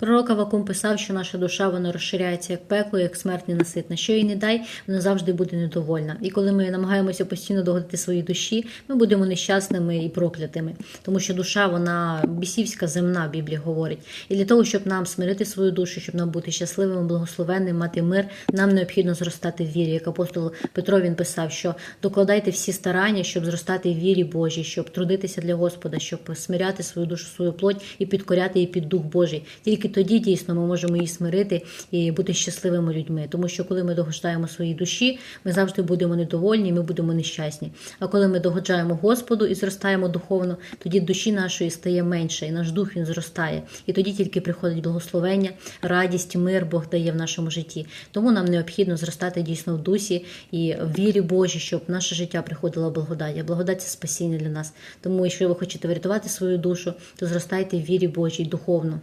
Пророк Авакум писав, що наша душа вона розширяється як пекло, як смерть ненаситна. Що їй не дай, вона завжди буде недовольна. І коли ми намагаємося постійно догодити своїй душі, ми будемо нещасними і проклятими, тому що душа вона бісівська земна, Біблія говорить. І для того, щоб нам смирити свою душу, щоб нам бути щасливим, благословенним, мати мир, нам необхідно зростати в вірі. Як апостол Петро він писав, що докладайте всі старання, щоб зростати в вірі Божій, щоб трудитися для Господа, щоб смиряти свою душу, свою плоть і підкоряти її під дух Божий. Тільки тоді дійсно ми можемо її смирити і бути щасливими людьми. Тому що коли ми догоджаємо своїй душі, ми завжди будемо недовольні, ми будемо нещасні. А коли ми догоджаємо Господу і зростаємо духовно, тоді душі нашої стає менше, і наш дух він зростає. І тоді тільки приходить благословення, радість, мир Бог дає в нашому житті. Тому нам необхідно зростати дійсно в дусі і в вірі Божій, щоб наше життя приходила благодать. А благодать це спасіння для нас. Тому, якщо ви хочете врятувати свою душу, то зростайте в вірі Божій духовно.